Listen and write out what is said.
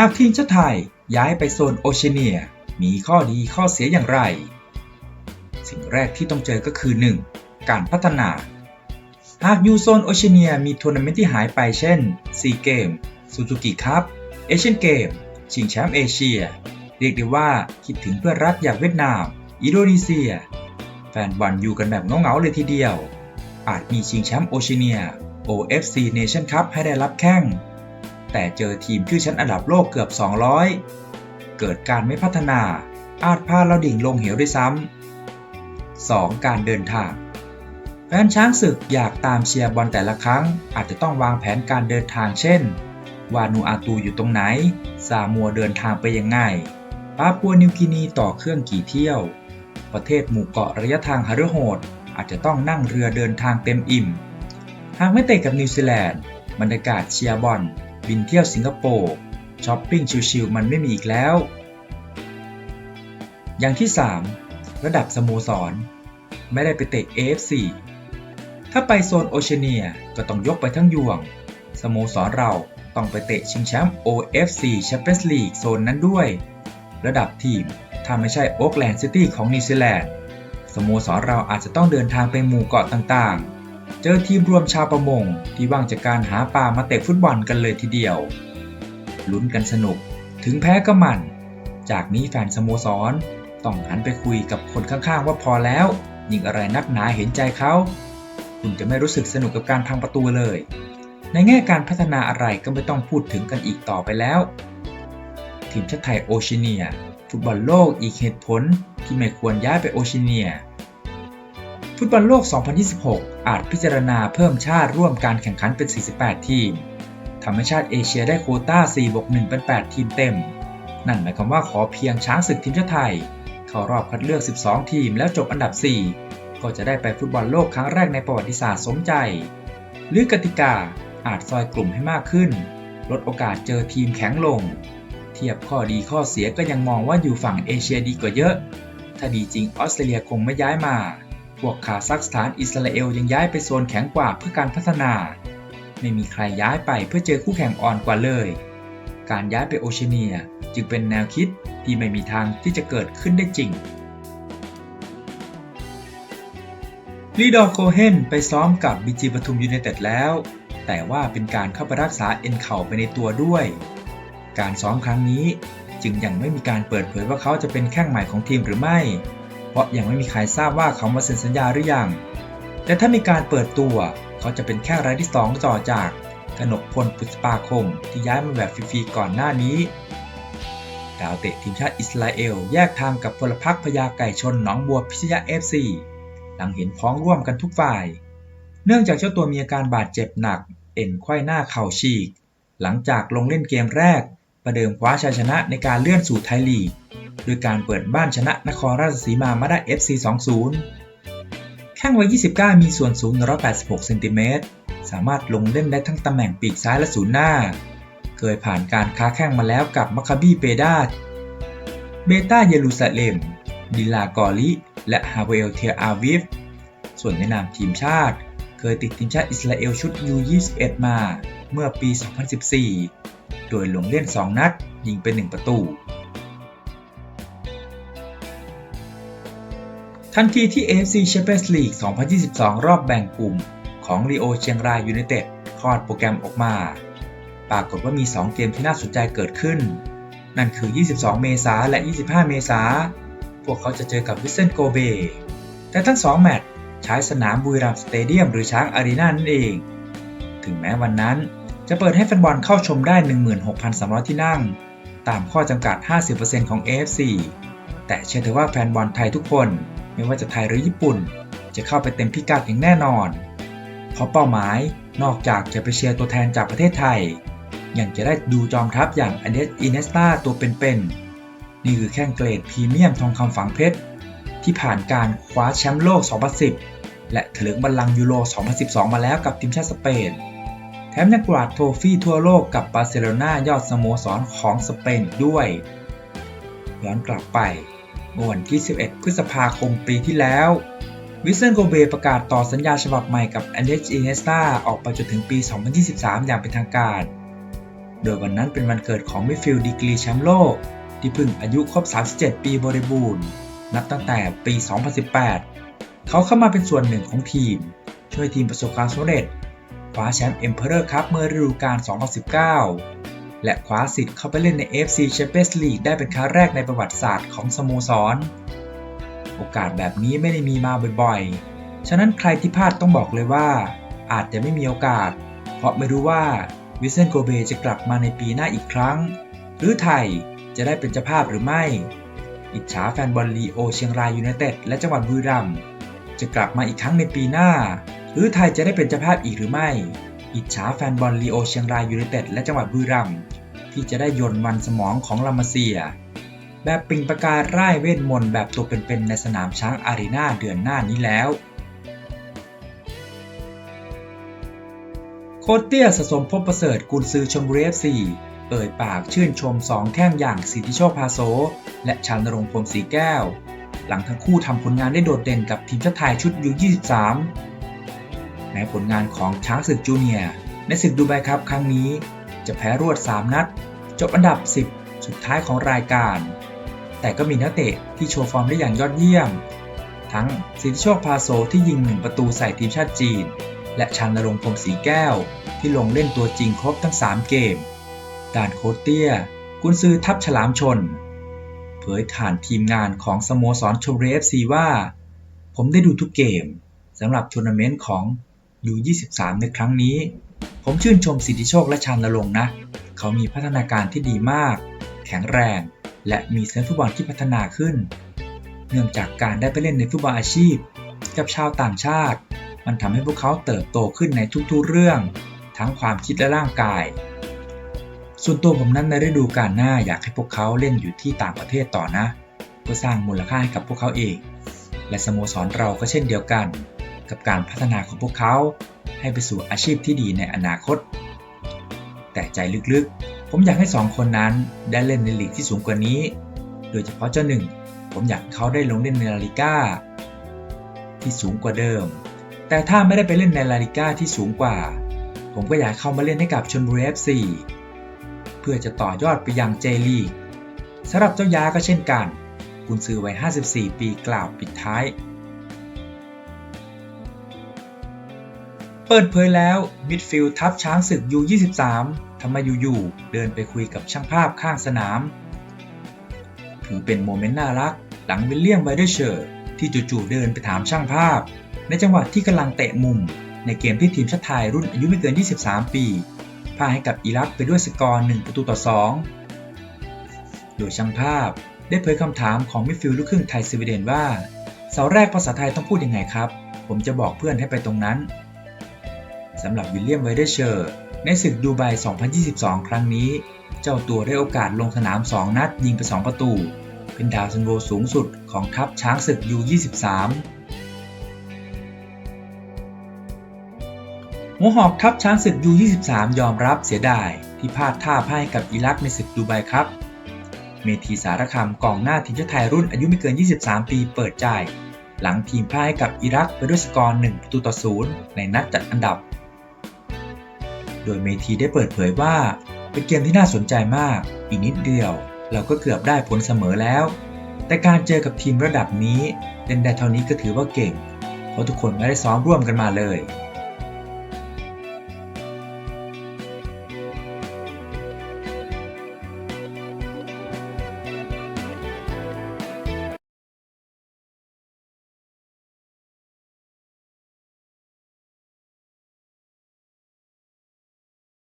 หากทีมชาติไทยย้ายไปโซนโอเชียเนีย มีข้อดีข้อเสียอย่างไร สิ่งแรกที่ต้องเจอก็คือ 1. การพัฒนา หากยูโซนโอเชียเนียมีทัวร์นาเมนต์ที่หายไปเช่นซีเกมซูซูกิคัพเอเชียนเกมชิงแชมป์เอเชีย เรียกได้ว่าคิดถึงเพื่อนรักอย่างเวียดนาม อินโดนีเซีย แฟนบอลอยู่กันแบบเงาๆเลยทีเดียว อาจมีชิงแชมป์โอเชียเนีย OFC Nation Cup ให้ได้รับแข้ง แต่เจอทีมชื่อชั้นอันดับโลกเกือบ 200 เกิดการไม่พัฒนา อาจพาเราดิ่งลงเหวด้วยซ้ำ 2. การเดินทางแฟนช้างศึกอยากตามเชียร์บอลแต่ละครั้ง อาจจะต้องวางแผนการเดินทางเช่น วานูอาตูอยู่ตรงไหน ซามัวเดินทางไปยังไงปาปัวนิวกินีต่อเครื่องกี่เที่ยว ประเทศหมู่เกาะระยะทางฮาร์โหด อาจจะต้องนั่งเรือเดินทางเต็มอิ่ม หากไม่เตะกับนิวซีแลนด์บรรยากาศเชียร์บอล บินเที่ยวสิงคโปร์ช้อปปิ้งชิลๆมันไม่มีอีกแล้ว อย่างที่ 3 ระดับสโมสร ไม่ได้ไปเตะ AFC ถ้าไปโซนโอเชียเนียก็ต้องยกไปทั้งยวง สโมสรเราต้องไปเตะชิงแชมป์ OFC Champions League โซนนั้นด้วย ระดับทีมถ้าไม่ใช่โอ๊กแลนด์ซิตี้ของนิวซีแลนด์สโมสรเราอาจจะต้องเดินทางไปหมู่เกาะต่างๆ เจอทีมรวมชาวประมงที่ว่างจากการหาปลามาเตะฟุตบอลกันเลยทีเดียว ลุ้นกันสนุก ถึงแพ้ก็มัน จากนี้แฟนสโมสร ต้องหันไปคุยกับคนข้างๆว่าพอแล้ว ยิงอะไรนักหนาเห็นใจเขา คุณจะไม่รู้สึกสนุกกับการพังประตูเลย ในแง่การพัฒนาอะไรก็ไม่ต้องพูดถึงกันอีกต่อไปแล้ว ทีมชาติไทยโอชียเนีย ฟุตบอลโลกอีกเหตุผลที่ไม่ควรย้ายไปโอชียเนีย ฟุตบอลโลก 2026 อาจพิจารณาเพิ่มชาติร่วมการแข่งขันเป็น 48 ทีมทำให้ชาติเอเชียได้โคต้า 4 บวก 1 เป็น 8 ทีมเต็ม นั่นหมายความว่าขอเพียงช้างศึกทีมชาติไทย เข้ารอบคัดเลือก 12 ทีมแล้วจบอันดับ 4 ก็จะได้ไปฟุตบอลโลกครั้งแรกในประวัติศาสตร์สมใจ หรือกติกาอาจซอยกลุ่มให้มากขึ้น ลดโอกาสเจอทีมแข็งลง เทียบข้อดีข้อเสียก็ยังมองว่าอยู่ฝั่งเอเชียดีกว่าเยอะ ถ้าดีจริงออสเตรเลียคงไม่ย้ายมา พวกคาซัคสถานอิสราเอลยังย้ายไปโซนแข็งกว่าเพื่อการพัฒนา ไม่มีใครย้ายไปเพื่อเจอคู่แข่งอ่อนกว่าเลย การย้ายไปโอเชียเนียจึงเป็นแนวคิดที่ไม่มีทางที่จะเกิดขึ้นได้จริงลีดอร์โคเฮนไปซ้อมกับบีจีปทุมยูไนเต็ดแล้ว แต่ว่าเป็นการเข้าไปรักษาเอ็นเข่าไปในตัวด้วย การซ้อมครั้งนี้จึงยังไม่มีการเปิดเผยว่าเขาจะเป็นแข้งใหม่ของทีมหรือไม่ ราะยังไม่มีใครทราบว่าเขามาเซ็นสัญญาหรือยังแต่ถ้ามีการเปิดตัว เขาจะเป็นแข้งรายที่ 2 ต่อจากกนกพลปุษปาคมที่ย้ายมาแบบฟรีๆก่อนหน้านี้ ดาวเตะทีมชาติอิสราเอล แยกทางกับพลพรรคพญาไก่ชนหนองบัวพิชยาเอฟซีหลังเห็นพ้องร่วมกันทุกฝ่าย เนื่องจากเจ้าตัวมีอาการบาดเจ็บหนัก เอ็นไขว้หน้าเข่าฉีก หลังจากลงเล่นเกมแรก ประเดิมคว้าชัยชนะในการเลื่อนสู่ไทยลีก โดยการเปิดบ้านชนะนครราชสีมามาได้ FC 2-0แข้งวัย 29 มีส่วนสูง 186 เซนติเมตร สามารถลงเล่นได้ทั้งตำแหน่งปีกซ้ายและศูนย์หน้า เคยผ่านการค้าแข้งมาแล้วกับมัคคาบีเปดาดเบต้าเยรูซาเล็ม ดิลากอริและฮาเวลเทียอาวิฟ ส่วนในนามทีมชาติ เคยติดทีมชาติอิสราเอลชุด U21 มาเมื่อปี 2014 โดยลงเล่น 2 นัด ยิงเป็น 1 ประตู ทันทีที่ AFC Champions League 2022 รอบแบ่งกลุ่มของลีโอเชียงรายยูไนเต็ดคลอดโปรแกรมออกมา ปรากฏว่ามี 2 เกมที่น่าสนใจเกิดขึ้น นั่นคือ 22 เมษาและ 25 เมษาพวกเขาจะเจอกับวิสเซนโกเบ แต่ทั้ง 2 แมตช์ใช้สนามบุรีรัมสเตเดียมหรือช้างอารีนานั่นเอง ถึงแม้วันนั้นจะเปิดให้แฟนบอลเข้าชมได้ 16,300 ที่นั่ง ตามข้อจำกัด 50%ของ AFC แต่เชื่อเถอะว่าแฟนบอลไทยทุกคน ไม่ว่าจะไทยหรือญี่ปุ่น จะเข้าไปเต็มพิกัดอย่างแน่นอน เพราะเป้าหมายนอกจากจะไปเชียร์ตัวแทนจากประเทศไทย ยังจะได้ดูจอมทัพอย่างอเดสอินเนสตาตัวเป็นๆ นี่คือแข้งเกรดพรีเมียมทองคำฝังเพชร ที่ผ่านการคว้าแชมป์โลก 2010 และถลึงบัลลังก์ยูโร 2012 มาแล้วกับทีมชาติสเปน แถมยังกวาดโทฟี่ทั่วโลกกับบาร์เซโลนายอดสโมสรของสเปนอีกด้วย ย้อนกลับไป มื่อวันที่ 11 พฤษภาคมปีที่แล้ว วิสเซนโกเบประกาศต่อสัญญาฉบับใหม่กับอันเดรอินเนสตาออกไปจนถึงปี 2023 อย่างเป็นทางการ โดยวันนั้นเป็นวันเกิดของมิฟิลด์ดีกรีแชมป์โลก ที่เพิ่งอายุครบ 37 ปีบริบูรณ์ นับตั้งแต่ปี 2018 เขาเข้ามาเป็นส่วนหนึ่งของทีม ช่วยทีมประสบความสำเร็จคว้าแชมป์เอ็มเพอเรอร์คัพเมื่อฤดูกาล2019 และคว้าสิทธิ์เข้าไปเล่นใน FC Champions League ได้เป็นครั้งแรกในประวัติศาสตร์ของสโมสร โอกาสแบบนี้ไม่ได้มีมาบ่อยๆ ฉะนั้นใครที่พลาดต้องบอกเลยว่า อาจจะไม่มีโอกาส เพราะไม่รู้ว่าวิเซนโกเบจะกลับมาในปีหน้าอีกครั้ง หรือไทยจะได้เป็นเจ้าภาพหรือไม่ อิจฉาแฟนบอลลีโอเชียงรายยูไนเต็ดและจังหวัดบุรีรัมย์จะกลับมาอีกครั้งในปีหน้า หรือไทยจะได้เป็นเจ้าภาพอีกหรือไม่ อิจฉาแฟนบอลลีโอเชียงรายยูไนเต็ดและจังหวัดบุรีรัมย์ที่จะได้ยนต์วันสมองของลามาเซีย แบบปิงประกายร่ายเวทมนต์แบบตัวเป็นๆในสนามช้างอารีนาเดือนหน้านี้แล้วโคชเตี้ยสะสมพบประเสริฐกุลซือชมบุรีเอฟซีเอ่ยปากชื่นชมสองแข้งอย่างสิทธิโชคพาโซ และชานรงพรมศรีแก้ว หลังทั้งคู่ทำผลงานได้โดดเด่นกับทีมชาติไทยชุดยู23 แม้ผลงานของช้างศึกจูเนียร์ในศึกดูไบครับครั้งนี้ จะแพ้รวด 3 นัด จบอันดับ 10 สุดท้ายของรายการ แต่ก็มีนักเตะที่โชว์ฟอร์มได้อย่างยอดเยี่ยม ทั้งสิทธิโชคพาโซที่ยิงหนึ่งประตูใส่ทีมชาติจีน และชันนรงพรมศรีแก้ว ที่ลงเล่นตัวจริงครบทั้ง 3 เกม ด่านโคเตีย กุนซือทัพฉลามชน เผยผ่านทีมงานของสโมสรชมบุรีเอฟซีว่า ผมได้ดูทุกเกมสำหรับทัวร์นาเมนต์ของ U23 ในครั้งนี้ ผมชื่นชมสิทธิโชคและชานนรงนะ เขามีพัฒนาการที่ดีมาก แข็งแรง และมีเซนฟุตบอลที่พัฒนาขึ้น เนื่องจากการได้ไปเล่นในฟุตบอลอาชีพ กับชาวต่างชาติ มันทำให้พวกเขาเติบโตขึ้นในทุกๆเรื่อง ทั้งความคิดและร่างกาย ส่วนตัวผมนั้นในฤดูกาลหน้าอยากให้พวกเขาเล่นอยู่ที่ต่างประเทศต่อนะ เพื่อสร้างมูลค่าให้กับพวกเขาเอง และสโมสรเราก็เช่นเดียวกัน กับการพัฒนาของพวกเขา ให้ไปสู่อาชีพที่ดีในอนาคต แต่ใจลึกๆ ผมอยากให้สองคนนั้นได้เล่นในลีกที่สูงกว่านี้ โดยเฉพาะเจ้าหนึ่ง ผมอยากเขาได้ลงเล่นในลาลิก้าที่สูงกว่าเดิม แต่ถ้าไม่ได้ไปเล่นในลาลิก้าที่สูงกว่า ผมก็อยากเข้ามาเล่นให้กับชลบุรี FC เพื่อจะต่อยอดไปยังเจลีกสำหรับเจ้ายาก็เช่นกันกุนซือวัย 54 ปีกล่าวปิดท้าย เปิดเผยแล้วมิดฟิลด์ทัพช้างศึก U23 ทำไมอยู่ๆเดินไปคุยกับช่างภาพข้างสนาม ถือเป็นโมเมนต์น่ารัก หลังวิลเลียมไบเดอร์เชอร์ที่จู่ๆเดินไปถามช่างภาพ ในจังหวะที่กำลังเตะมุม ในเกมที่ทีมชาติไทยรุ่นอายุไม่เกิน 23 ปีพ่ายให้กับอิรักไปด้วยสกอร์ 1 ประตูต่อ 2 โดยช่างภาพได้เผยคำถามของมิดฟิลด์ลูกครึ่งไทยสวีเดนว่าเสาแรกภาษาไทยต้องพูดยังไงครับ ผมจะบอกเพื่อนให้ไปตรงนั้น สำหรับวิลเลียมไวเดเชอร์ในศึกดูไบ 2022 ครั้งนี้ เจ้าตัวได้โอกาสลงสนาม 2 นัดยิงไป 2 ประตู เป็นดาวซันโวสูงสุดของทัพช้างศึก U23 หัวหอกทัพช้างศึก U23 ยอมรับเสียดายที่พลาดท่าพ่ายกับอิรักในศึกดูไบครับ เมธีสารคำกองหน้าทีมชาติไทยรุ่นอายุไม่เกิน 23 ปีเปิดใจ หลังทีมพ่ายกับอิรักไปด้วยสกอร์ 1 ประตูต่อ 0 ในนัดจัดอันดับ โดยเมทีได้เปิดเผยว่า เป็นเกมที่น่าสนใจมาก อีกนิดเดียว เราก็เกือบได้ผลเสมอแล้ว แต่การเจอกับทีมระดับนี้เล่นได้เท่านี้ก็ถือว่าเก่ง เพราะทุกคนไม่ได้ซ้อมร่วมกันมาเลย